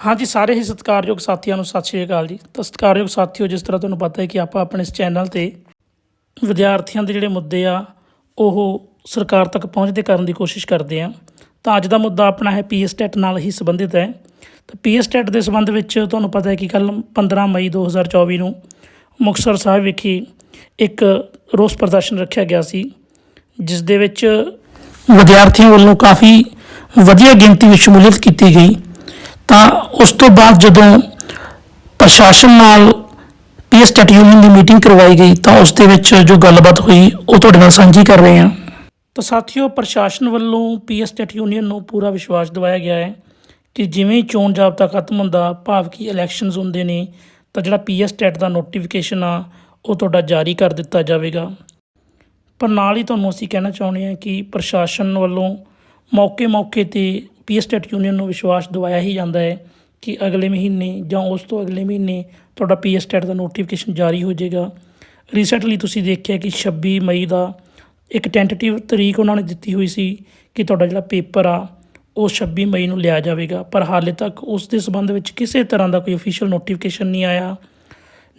ਹਾਂਜੀ, ਸਾਰੇ ਹੀ ਸਤਿਕਾਰਯੋਗ ਸਾਥੀਆਂ ਨੂੰ ਸਤਿ ਸ਼੍ਰੀ ਅਕਾਲ ਜੀ। ਤਾਂ ਸਤਿਕਾਰਯੋਗ ਸਾਥੀਓ, ਜਿਸ ਤਰ੍ਹਾਂ ਤੁਹਾਨੂੰ ਪਤਾ ਹੈ ਕਿ ਆਪਾਂ ਆਪਣੇ ਇਸ ਚੈਨਲ ਤੇ ਵਿਦਿਆਰਥੀਆਂ ਦੇ ਜਿਹੜੇ ਮੁੱਦੇ ਆ, ਉਹ ਸਰਕਾਰ ਤੱਕ ਪਹੁੰਚਦੇ ਕਰਨ ਦੀ ਕੋਸ਼ਿਸ਼ ਕਰਦੇ ਆ ਤਾਂ ਅੱਜ ਦਾ ਮੁੱਦਾ ਆਪਣਾ ਹੈ ਪੀਐਸਟੈਟ ਨਾਲ ਹੀ ਸੰਬੰਧਿਤ ਹੈ। ਤਾਂ ਪੀਐਸਟੈਟ ਦੇ ਸੰਬੰਧ ਵਿੱਚ ਤੁਹਾਨੂੰ ਪਤਾ ਹੈ ਕਿ ਕੱਲ 15 ਮਈ 2024 ਨੂੰ ਮੁਕਤਸਰ ਸਾਹਿਬ ਵਿਖੇ ਇੱਕ ਰੋਸ ਪ੍ਰਦਰਸ਼ਨ ਰੱਖਿਆ ਗਿਆ ਸੀ, ਜਿਸ ਦੇ ਵਿੱਚ ਵਿਦਿਆਰਥੀਆਂ ਵੱਲੋਂ ਕਾਫੀ ਵਧੀਆ ਗਿਣਤੀ ਵਿੱਚ ਸ਼ਮੂਲੀਅਤ ਕੀਤੀ ਗਈ। ਤਾਂ ਉਸ ਤੋਂ ਬਾਅਦ ਜਦੋਂ ਪ੍ਰਸ਼ਾਸਨ ਨਾਲ ਪੀਐਸਟੈਟ ਯੂਨੀਅਨ ਦੀ ਮੀਟਿੰਗ ਕਰਵਾਈ ਗਈ ਤਾਂ ਉਸ ਦੇ ਵਿੱਚ ਜੋ ਗੱਲਬਾਤ ਹੋਈ, ਉਹ ਤੁਹਾਡੇ ਨਾਲ ਸਾਂਝੀ ਕਰ ਰਹੇ ਹਾਂ। ਤਾਂ ਸਾਥੀਓ, ਪ੍ਰਸ਼ਾਸਨ ਵੱਲੋਂ ਪੀਐਸਟੈਟ ਯੂਨੀਅਨ ਨੂੰ ਪੂਰਾ ਵਿਸ਼ਵਾਸ ਦਿਵਾਇਆ ਗਿਆ ਹੈ ਕਿ ਜਿਵੇਂ ਹੀ ਚੋਣ ਜਾਬਤਾ ਖਤਮ ਹੁੰਦਾ, ਭਾਵ ਕਿ ਇਲੈਕਸ਼ਨਸ ਹੁੰਦੇ ਨੇ, ਤਾਂ ਜਿਹੜਾ ਪੀਐਸਟੈਟ ਦਾ ਨੋਟੀਫਿਕੇਸ਼ਨ ਆ, ਉਹ ਤੁਹਾਡਾ ਜਾਰੀ ਕਰ ਦਿੱਤਾ ਜਾਵੇਗਾ। ਪਰ ਨਾਲ ਹੀ ਤੁਹਾਨੂੰ ਅਸੀਂ ਕਹਿਣਾ ਚਾਹੁੰਦੇ ਹਾਂ ਕਿ ਪ੍ਰਸ਼ਾਸਨ ਵੱਲੋਂ ਮੌਕੇ-ਮੌਕੇ ਤੇ ਪੀਐਸਟੈਟ ਯੂਨੀਅਨ ਨੂੰ ਵਿਸ਼ਵਾਸ ਦਿਵਾਇਆ ਹੀ ਜਾਂਦਾ ਹੈ ਕਿ ਅਗਲੇ ਮਹੀਨੇ ਜਾਂ ਉਸ ਤੋਂ ਅਗਲੇ ਮਹੀਨੇ ਤੁਹਾਡਾ ਪੀਐਸਟੈਟ ਦਾ ਨੋਟੀਫਿਕੇਸ਼ਨ ਜਾਰੀ ਹੋ ਜਾਏਗਾ। ਰੀਸੈਂਟਲੀ ਤੁਸੀਂ ਦੇਖਿਆ ਕਿ 26 ਮਈ ਦਾ ਇੱਕ ਟੈਂਟੇਟਿਵ ਤਰੀਕ ਉਹਨਾਂ ਨੇ ਦਿੱਤੀ ਹੋਈ ਸੀ ਕਿ ਤੁਹਾਡਾ ਜਿਹੜਾ ਪੇਪਰ ਆ, ਉਹ 26 ਮਈ ਨੂੰ ਲਿਆ ਜਾਵੇਗਾ। ਪਰ ਹਾਲੇ ਤੱਕ ਉਸ ਦੇ ਸੰਬੰਧ ਵਿੱਚ ਕਿਸੇ ਤਰ੍ਹਾਂ ਦਾ ਕੋਈ ਅਫੀਸ਼ੀਅਲ ਨੋਟੀਫਿਕੇਸ਼ਨ ਨਹੀਂ ਆਇਆ।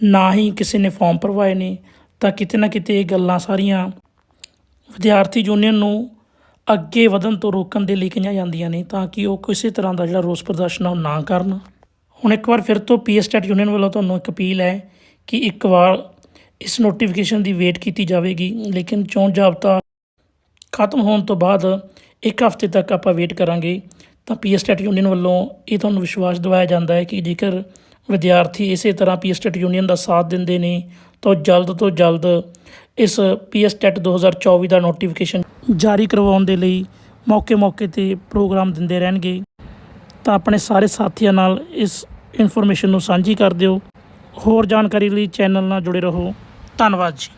ਨਾ ਹੀ ਕਿਸੇ ਨੇ ਫਾਰਮ ਭਰਵਾਏ ਨੇ, ਤਾਂ ਕਿਤੇ ਨਾ ਕਿਤੇ ਇਹ ਗੱਲਾਂ ਸਾਰੀਆਂ ਵਿਦਿਆਰਥੀ ਯੂਨੀਅਨ ਨੂੰ ਅੱਗੇ ਵਧਣ ਤੋਂ ਰੋਕਣ ਦੇ ਲਈ ਕਹੀਆਂ ਜਾਂਦੀਆਂ ਨੇ ਤਾਂ ਕਿ ਉਹ ਕਿਸੇ ਤਰ੍ਹਾਂ ਦਾ ਜਿਹੜਾ ਰੋਸ ਪ੍ਰਦਰਸ਼ਨ ਉਹ ਨਾ ਕਰਨ। ਹੁਣ ਇੱਕ ਵਾਰ ਫਿਰ ਤੋਂ ਪੀਐਸਟੈਟ ਯੂਨੀਅਨ ਵੱਲੋਂ ਤੁਹਾਨੂੰ ਇੱਕ ਅਪੀਲ ਹੈ ਕਿ ਇੱਕ ਵਾਰ ਇਸ ਨੋਟੀਫਿਕੇਸ਼ਨ ਦੀ ਵੇਟ ਕੀਤੀ ਜਾਵੇਗੀ, ਲੇਕਿਨ ਚੋਣ ਜਾਬਤਾ ਖਤਮ ਹੋਣ ਤੋਂ ਬਾਅਦ ਇੱਕ ਹਫ਼ਤੇ ਤੱਕ ਆਪਾਂ ਵੇਟ ਕਰਾਂਗੇ ਤਾਂ ਪੀਐਸਟੈਟ ਯੂਨੀਅਨ ਵੱਲੋਂ ਇਹ ਤੁਹਾਨੂੰ ਵਿਸ਼ਵਾਸ ਦਿਵਾਇਆ ਜਾਂਦਾ ਹੈ ਕਿ ਜੇਕਰ ਵਿਦਿਆਰਥੀ ਇਸੇ ਤਰ੍ਹਾਂ ਪੀਐਸਟੈਟ ਯੂਨੀਅਨ ਦਾ ਸਾਥ ਦਿੰਦੇ ਨੇ ਤਾਂ ਉਹ ਜਲਦ ਤੋਂ ਜਲਦ ਇਸ ਪੀਐਸਟੈਟ 2024 ਦਾ ਨੋਟੀਫਿਕੇਸ਼ਨ ਜਾਰੀ ਕਰਵਾਉਣ ਦੇ ਲਈ ਮੌਕੇ-ਮੌਕੇ ਤੇ ਪ੍ਰੋਗਰਾਮ ਦਿੰਦੇ ਰਹਿਣਗੇ। ਤਾਂ ਆਪਣੇ ਸਾਰੇ ਸਾਥੀਆਂ ਨਾਲ ਇਸ ਇਨਫੋਰਮੇਸ਼ਨ ਨੂੰ ਸਾਂਝੀ ਕਰ ਦਿਓ। ਹੋਰ ਜਾਣਕਾਰੀ ਲਈ ਚੈਨਲ ਨਾਲ ਜੁੜੇ ਰਹੋ। ਧੰਨਵਾਦ ਜੀ।